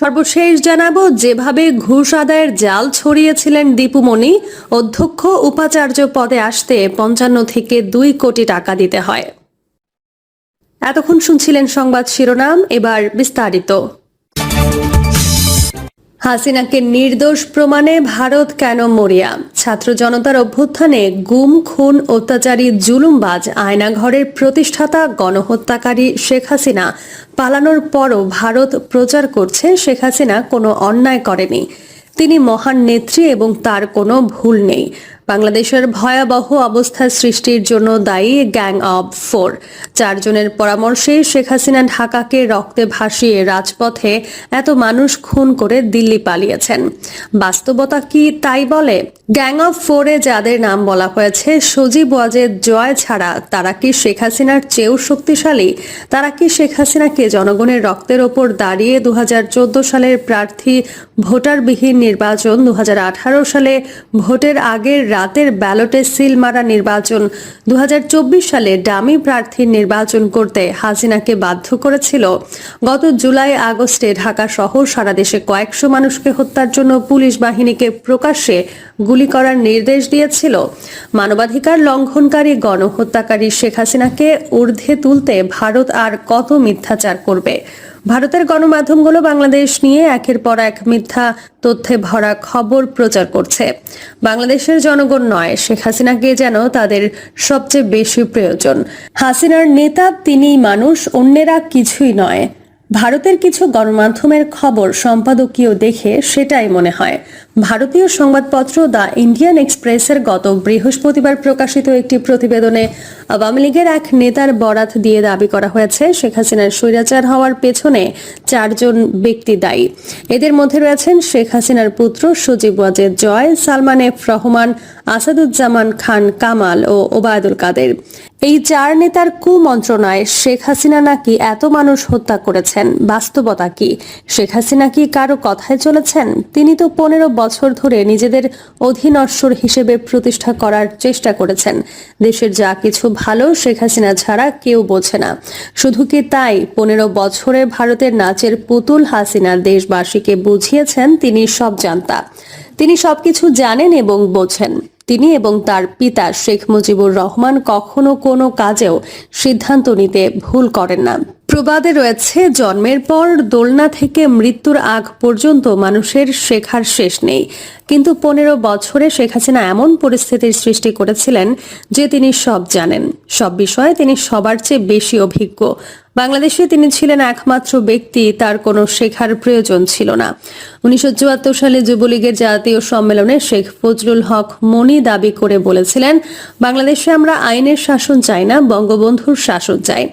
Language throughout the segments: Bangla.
সর্বশেষ জানাব, যেভাবে ঘুষ আদায়ের জাল ছড়িয়েছিলেন দীপুমণি অধ্যক্ষ উপাচার্য পদে আসতে পঞ্চান্ন থেকে দুই কোটি টাকা দিতে হয়। এতক্ষণ শুনছিলেন সংবাদ শিরোনাম, এবার বিস্তারিত। হাসিনাকে নির্দোষ প্রমাণে ভারত কেন মরিয়া? ছাত্র জনতার অভ্যুত্থানে গুম, খুন, অত্যাচারী, জুলুমবাজ, আয়নাঘরের প্রতিষ্ঠাতা, গণহত্যাকারী শেখ হাসিনা। পালানোর পরও ভারত প্রচার করছে শেখ হাসিনা কোনো অন্যায় করেনি। তিনি মহান নেত্রী এবং তার কোনো ভুল নেই। বাংলাদেশের ভয়াবহ অবস্থা সৃষ্টির জন্য দায়ী গ্যাং অব ফোর। চারজনের পরামর্শে শেখ হাসিনা ঢাকাকে রক্তে ভাসিয়ে রাজপথে এত মানুষ খুন করে দিল্লি পালিয়েছেন। বাস্তবতা কি তাই বলে? গ্যাং অফ ফোরে যাদের নাম বলা হয়েছে, সজীব ওয়াজেদ জয় ছাড়া তারা কি শেখ হাসিনার চেয়েও শক্তিশালী? তারা কি শেখ হাসিনাকে জনগণের রক্তের ওপর দাঁড়িয়ে দু হাজার চোদ্দ সালের প্রার্থী ভোটারবিহীন নির্বাচন দু হাজার আঠারো সালে ভোটের আগের রাতের ব্যালটে সিল মারা নির্বাচন। দুই হাজার চব্বিশ সালে ডামি প্রার্থীর নির্বাচন করতে হাসিনাকে বাধ্য করেছিল। গত জুলাই আগস্টে ঢাকা সহ সারা দেশে কয়েকশো মানুষকে হত্যার জন্য পুলিশ বাহিনীকে প্রকাশ্যে গুলি করার নির্দেশ দিয়েছিল। মানবাধিকার লঙ্ঘনকারী গণহত্যাকারী শেখ হাসিনাকে ঊর্ধ্বে তুলতে ভারত আর কত মিথ্যাচার করবে? ভারতের গণমাধ্যমগুলো বাংলাদেশ নিয়ে একের পর এক মিথ্যা তথ্যে ভরা খবর প্রচার করছে। বাংলাদেশের জনগণ নয়, শেখ হাসিনাকে যেন তাদের সবচেয়ে বেশি প্রয়োজন। হাসিনার নেতা তিনি মানুষ, অন্যেরা কিছুই নয়। ভারতের কিছু গণমাধ্যমের খবর সম্পাদকীয় দেখে সেটাই মনে হয়। ভারতীয় সংবাদপত্র দ্য ইন্ডিয়ান এক্সপ্রেসের গত বৃহস্পতিবার প্রকাশিত একটি প্রতিবেদনে আওয়ামী লীগের এক নেতার বরাত দিয়ে দাবি করা হয়েছে, শেখ হাসিনার স্বৈরাচার হওয়ার পেছনে চারজন ব্যক্তি দায়ী। এদের মধ্যে রয়েছেন শেখ হাসিনার পুত্র সজীব ওয়াজেদ জয়, সালমান এফ রহমান, আসাদুজ্জামান খান কামাল ও ওবায়দুল কাদের। এই চার নেতার কুমন্ত্রণায় শেখ হাসিনা নাকি এত মানুষ হত্যা করেছেন? বাস্তবতা কি? শেখ হাসিনা কি কারও কথায় চলেছেন? তিনি তো পনেরো বছর ধরে নিজেদের অধীনশ্বর হিসেবে প্রতিষ্ঠা করার চেষ্টা করেছেন। দেশের যা কিছু ভালো শেখ হাসিনা ছাড়া কেউ বোঝে না। শুধু কি তাই? পনেরো বছরে ভারতের নাচের পুতুল হাসিনা দেশবাসীকে বুঝিয়েছেন, তিনি সব জানতা। তিনি সবকিছু জানেন এবং বোঝেন। তিনি এবং তার পিতা শেখ মুজিবুর রহমান কখনো কোনো কাজেও সিদ্ধান্ত নিতে ভুল করেন না। প্রবাদে রয়েছে, জন্মের পর দোলনা থেকে মৃত্যুর আগ পর্যন্ত মানুষের শেখার শেষ নেই। কিন্তু পনেরো বছরে শেখ হাসিনা এমন পরিস্থিতির সৃষ্টি করেছিলেন যে তিনি সব জানেন। সব বিষয়ে তিনি সবার চেয়ে বেশি অভিজ্ঞ। বাংলাদেশে তিনি ছিলেন একমাত্র ব্যক্তি, তার কোনো শেখার প্রয়োজন ছিল না। উনিশশো চুয়াত্তর সালে যুবলীগের জাতীয় সম্মেলনে শেখ ফজলুল হক মনি দাবি করে বলেছিলেন, বাংলাদেশে আমরা আইনের শাসন চাই না, বঙ্গবন্ধুর শাসন চাই।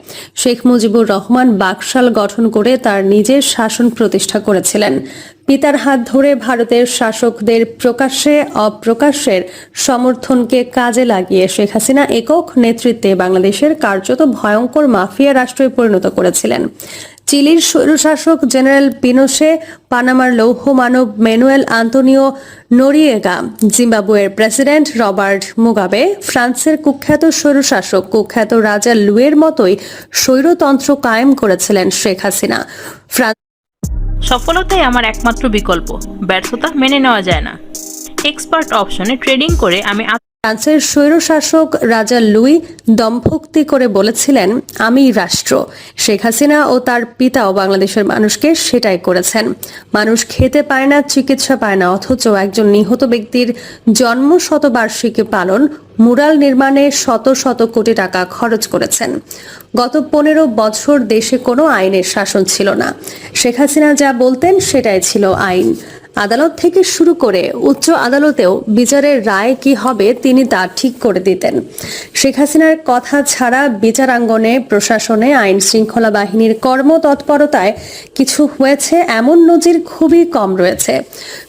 শেখ মুজিবুর রহমান বাকশাল গঠন করে তার নিজের শাসন প্রতিষ্ঠা করেছিলেন। পিতার হাত ধরে ভারতের শাসকদের প্রকাশ্যে অপ্রকাশ্যের সমর্থনকে কাজে লাগিয়ে শেখ হাসিনা একক নেতৃত্বে বাংলাদেশের কার্যত ভয়ঙ্কর মাফিয়া রাষ্ট্রে পরিণত করেছিলেন। চিলির স্বৈরশাসক জেনারেল পিনোশে পানামার লৌহ মানব ম্যানুয়েল আন্তোনিও নোরিয়েগা, জিম্বাবুয়ের প্রেসিডেন্ট রবার্ট মুগাবে, ফ্রান্সের কুখ্যাত স্বৈরশাসক, কুখ্যাত রাজা লুয়ের মতোই স্বৈরতন্ত্র কায়েম করেছিলেন শেখ হাসিনা। ফ্রান্স সফলতাই আমার একমাত্র বিকল্প। ব্যর্থতা মেনে নেওয়া যায় না। এক্সপার্ট অপশনে ট্রেডিং করে আমি ফ্রান্সের স্বৈরশাসক রাজা লুই দম্ভক্তি করে বলেছিলেন, আমি রাষ্ট্র। শেখ হাসিনা ও তার পিতাও বাংলাদেশের মানুষকে সেটাই করেছেন। মানুষ খেতে পায় না, চিকিৎসা পায় না, অথচ একজন নিহত ব্যক্তির জন্ম শতবার্ষিকী পালন মুরাল নির্মাণে শত শত কোটি টাকা খরচ করেছেন। গত পনেরো বছর দেশে কোনো আইনের শাসন ছিল না। শেখ হাসিনা যা বলতেন সেটাই ছিল আইন। আদালত থেকে শুরু করে উচ্চ আদালতেও বিচারের রায় কি হবে তিনি তা ঠিক করে দিতেন। শেখ হাসিনার কথা ছাড়া বিচারাঙ্গনে, প্রশাসনে, আইন শৃঙ্খলা বাহিনীর কর্মতৎপরতায় কিছু হয়েছে, এমন নজির খুবই কম রয়েছে।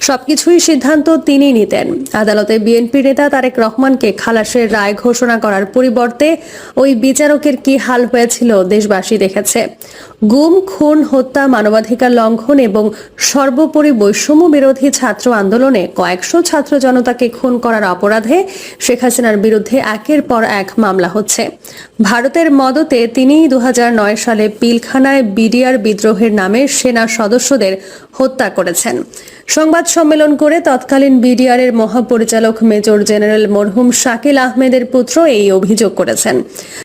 সবকিছুই সিদ্ধান্ত তিনি নিতেন। আদালতে বিএনপি নেতা তারেক রহমানকে খালাসের রায় ঘোষণা করার পরিবর্তে ওই বিচারকের কি হাল হয়েছিল দেশবাসী দেখেছে। গুম, খুন, হত্যা, মানবাধিকার লঙ্ঘন এবং সর্বোপরি বৈষম্য বিরোধী ছাত্র আন্দোলনে কয়েকশো ছাত্র জনতাকে খুন করার অপরাধে শেখ হাসিনার বিরুদ্ধে একের পর এক মামলা হচ্ছে। ভারতের মদতে তিনি দু হাজার নয় সালে পিলখানায় বিডিআর বিদ্রোহের নামে সেনা সদস্যদের হত্যা করেছেন। সংবাদ সম্মেলন করে তৎকালীন বিডিআর এর মহাপরিচালক মেজর জেনারেল মরহুম শাকিল আহমেদের পুত্র এই অভিযোগ করেছেন।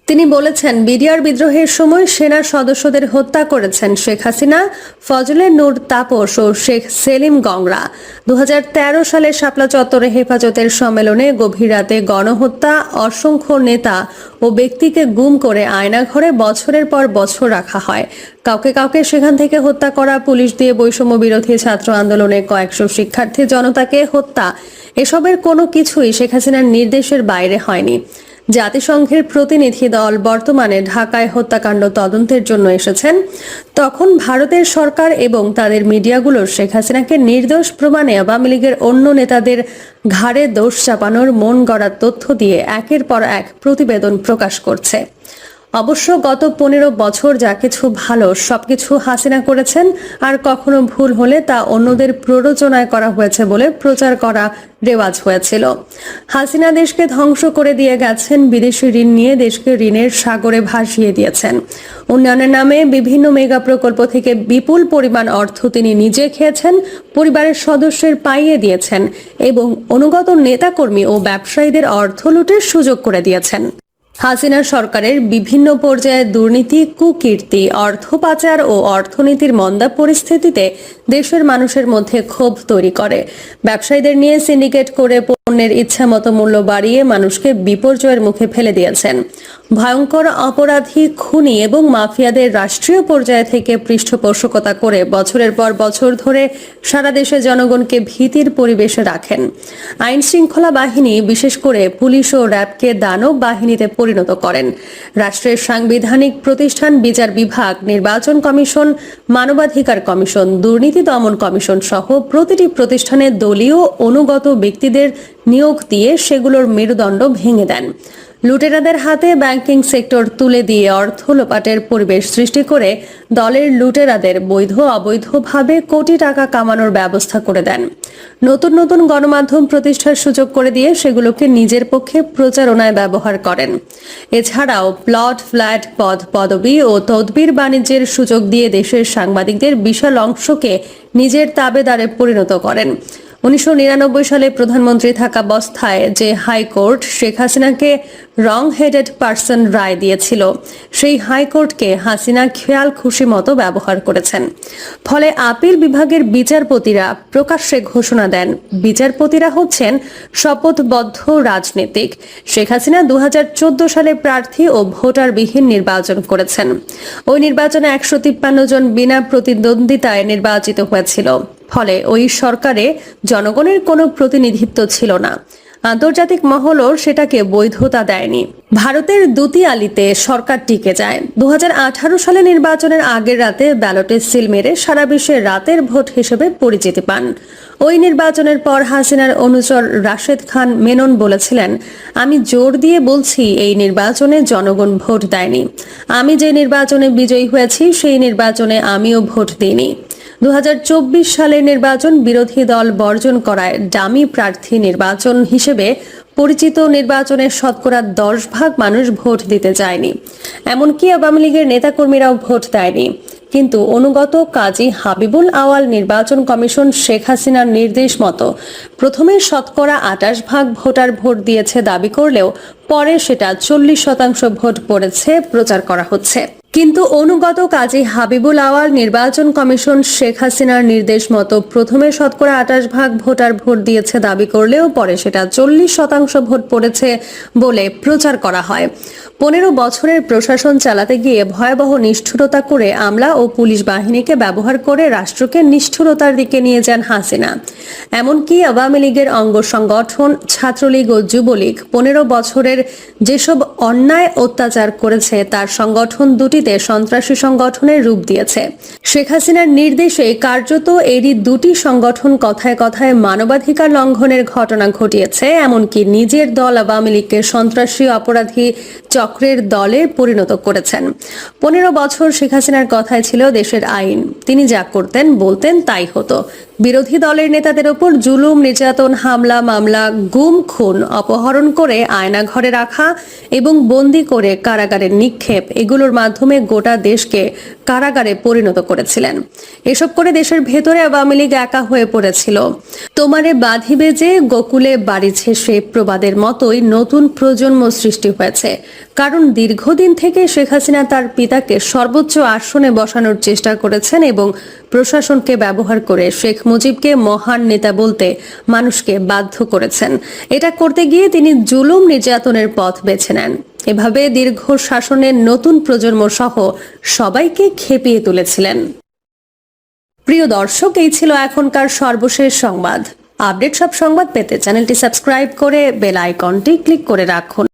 তিনি বলেছেন, বিডিআর বিদ্রোহের সময় সেনা সদস্যদের হত্যা করেছেন শেখ হাসিনা, ফজলে নূর তাপস ও শেখ সেলিম গংরা। দু হাজার তেরো সালে শাপলা চত্বরে হেফাজতের সম্মেলনে গভীর রাতে গণহত্যা, অসংখ্য নেতা ও ব্যক্তিকে গুম করে আয়নাঘরে বছরের পর বছর রাখা হয়। কাউকে কাউকে সেখান থেকে হত্যা করা, পুলিশ দিয়ে বৈষম্য বিরোধী ছাত্র আন্দোলনে কয়েকশো শিক্ষার্থী জনতাকে হত্যা, এসবের কোনো কিছুই শেখ হাসিনার নির্দেশের বাইরে হয়নি। জাতিসংঘের প্রতিনিধি দল বর্তমানে ঢাকায় হত্যাকাণ্ড তদন্তের জন্য এসেছেন। তখন ভারতের সরকার এবং তাদের মিডিয়াগুলো শেখ হাসিনাকে নির্দোষ প্রমাণে আওয়ামী লীগের অন্য নেতাদের ঘাড়ে দোষ চাপানোর মন গড়ার তথ্য দিয়ে একের পর এক প্রতিবেদন প্রকাশ করছে। অবশ্য গত পনেরো বছর যা কিছু ভালো, সবকিছু হাসিনা করেছেন, আর কখনো ভুল হলে তা অন্যদের প্ররোচনায় করা হয়েছে বলে প্রচার করা রেওয়াজ হয়েছিল। হাসিনা দেশকে ধ্বংস করে দিয়ে গেছেন, বিদেশি ঋণ নিয়ে দেশকে ঋণের সাগরে ভাসিয়ে দিয়েছেন। উন্নয়নের নামে বিভিন্ন মেগা প্রকল্প থেকে বিপুল পরিমাণ অর্থ তিনি নিজে খেয়েছেন, পরিবারের সদস্যের পাইয়ে দিয়েছেন এবং অনুগত নেতাকর্মী ও ব্যবসায়ীদের অর্থ লুটের সুযোগ করে দিয়েছেন। হাসিনা সরকারের বিভিন্ন পর্যায়ে দুর্নীতি কুকীর্তি অর্থ পাচার ও অর্থনীতির মন্দা পরিস্থিতিতে দেশের মানুষের মধ্যে ক্ষোভ তৈরি করে। ব্যবসায়ীদের নিয়ে সিন্ডিকেট করে পণ্যের ইচ্ছামতো মূল্য বাড়িয়ে মানুষকে বিপর্যয়ের মুখে ফেলে দিয়েছেন। ভয়ঙ্কর অপরাধী, খুনি এবং মাফিয়াদের রাষ্ট্রীয় পর্যায় থেকে পৃষ্ঠপোষকতা করে বছরের পর বছর ধরে সারা দেশে জনগণকে ভীতির পরিবেশে রাখেন। আইন শৃঙ্খলা বাহিনী, বিশেষ করে পুলিশ ও র্যাবকে দানব বাহিনীতে পরিণত করেন। রাষ্ট্রের সাংবিধানিক প্রতিষ্ঠান বিচার বিভাগ, নির্বাচন কমিশন, মানবাধিকার কমিশন, দুর্নীতি দমন কমিশন সহ প্রতিটি প্রতিষ্ঠানে দলীয় অনুগত ব্যক্তিদের নিয়োগ দিয়ে সেগুলোর মেরুদণ্ড ভেঙে দেন। লুটেরাদের হাতে ব্যাংকিং সেক্টর তুলে দিয়ে অর্থ লোপাটের পরিবেশ সৃষ্টি করে দলের লুটেরাদের বৈধ অবৈধভাবে কোটি টাকা কামানোর ব্যবস্থা করে দেন। নতুন নতুন গণমাধ্যম প্রতিষ্ঠার সুযোগ করে দিয়ে সেগুলোকে নিজের পক্ষে প্রচারণায় ব্যবহার করেন। এছাড়াও প্লট, ফ্ল্যাট, পদ, পদবি ও তদবির বাণিজ্যের সুযোগ দিয়ে দেশের সাংবাদিকদের বিশাল অংশকে নিজের তাবেদারে পরিণত করেন। উনিশশো নিরানব্বই সালে প্রধানমন্ত্রী থাকা অবস্থায় যে হাইকোর্ট শেখ হাসিনাকে রং হেডেড পার্সন রায় দিয়েছিল। সেই হাইকোর্টকে হাসিনা খেয়াল খুশি মতো ব্যবহার করেছেন। ফলে আপিল বিভাগের বিচারপতিরা প্রকাশ্যে ঘোষণা দেন, বিচারপতিরা হচ্ছেন শপথবদ্ধ রাজনীতিক। শেখ হাসিনা দু হাজার চোদ্দ সালে প্রার্থী ও ভোটারবিহীন নির্বাচন করেছেন। ওই নির্বাচনে একশো তিপ্পান্ন জন বিনা প্রতিদ্বন্দ্বিতায় নির্বাচিত হয়েছিল। ফলে ওই সরকারে জনগণের কোনো প্রতিনিধিত্ব ছিল না। আন্তর্জাতিক মহলও সেটাকে বৈধতা দেয়নি। ভারতের দুতিয়ালিতে সরকার টিকে যায়। দু হাজার আঠারো সালে নির্বাচনের আগের রাতে ব্যালটে সিল মেরে সারা বিশ্বে রাতের ভোট হিসেবে পরিচিতি পান। ওই নির্বাচনের পর হাসিনার অনুচর রাশেদ খান মেনন বলেছিলেন, আমি জোর দিয়ে বলছি এই নির্বাচনে জনগণ ভোট দেয়নি। আমি যে নির্বাচনে বিজয়ী হয়েছি, সেই নির্বাচনে আমিও ভোট দিইনি। দু হাজার চব্বিশ সালের নির্বাচন বিরোধী দল বর্জন করায় ডামি প্রার্থী নির্বাচন হিসেবে পরিচিত নির্বাচনের শতকরা দশ ভাগ মানুষ ভোট দিতে যায়নি এমনকি আওয়ামী লীগের নেতাকর্মীরাও ভোট দেয়নি। কিন্তু অনুগত কাজী হাবিবুল আওয়াল নির্বাচন কমিশন শেখ হাসিনার নির্দেশ মতো প্রথমে শতকরা আটাশ ভাগ ভোটার ভোট দিয়েছে দাবি করলেও পরে সেটা চল্লিশ শতাংশ ভোট পড়েছে প্রচার করা হচ্ছে। কিন্তু অনুগত কাজী হাবিবুল আওয়াল, নির্বাচন কমিশন শেখ হাসিনার নির্দেশ মতো প্রথমে শতকরা আঠাশ ভাগ ভোটার ভোট দিয়েছে দাবি করলেও পরে সেটা চল্লিশ শতাংশ ভোট পড়েছে বলে প্রচার করা হয়। পনেরো বছরের প্রশাসন চালাতে গিয়ে ভয়াবহ নিষ্ঠুরতা করে আমলা ও পুলিশ বাহিনীকে ব্যবহার করে রাষ্ট্রকে নিষ্ঠুরতার দিকে নিয়ে যান হাসিনা। এমনকি আওয়ামী লীগের অঙ্গ সংগঠন ছাত্রলীগ ও যুবলীগ পনেরো বছরের যেসব অন্যায় অত্যাচার করেছে, তার সংগঠন দুটিতে সন্ত্রাসী সংগঠনের রূপ দিয়েছে। শেখ হাসিনার নির্দেশে কার্যত এরই দুটি সংগঠন কথায় কথায় মানবাধিকার লঙ্ঘনের ঘটনা ঘটিয়েছে, এমনকি নিজের দল আওয়ামী লীগকে সন্ত্রাসী অপরাধী চক্রের দলে পরিণত করেছেন। পনেরো বছর শেখ হাসিনার কথায় ছিল দেশের আইন। তিনি যা করতেন, বলতেন, তাই হতো। বিরোধী দলের নেতাদের ওপর জুলুম, নির্যাতন, হামলা, মামলা, গুম, খুন, অপহরণ করে আয়না ঘরে রাখা এবং বন্দি করে কারাগারে নিক্ষেপ, এগুলোর মাধ্যমে গোটা দেশকে কারাগারে পরিণত করেছিলেন। এসব করে দেশের ভেতরে আওয়ামী লীগ একা হয়ে পড়েছিল। তোমারে বাঁধিবে যে, গোকুলে বাড়িছে সে প্রবাদের মতোই নতুন প্রজন্ম সৃষ্টি হয়েছে। কারণ দীর্ঘদিন থেকে শেখ হাসিনা তার পিতাকে সর্বোচ্চ আসনে বসানোর চেষ্টা করেছেন এবং প্রশাসনকে ব্যবহার করে শেখ মুজিবকে মহান নেতা বলতে মানুষকে বাধ্য করেছেন। এটা করতে গিয়ে তিনি জুলুম নির্যাতনের পথ বেছে নেন। এভাবে দীর্ঘ শাসনের নতুন প্রজন্ম সহ সবাইকে খেপিয়ে তুলেছিলেন। প্রিয় দর্শক, এই ছিল এখনকার সর্বশেষ সংবাদ। আপডেট সব সংবাদ পেতে চ্যানেলটি সাবস্ক্রাইব করে বেল আইকনটি ক্লিক করে রাখুন।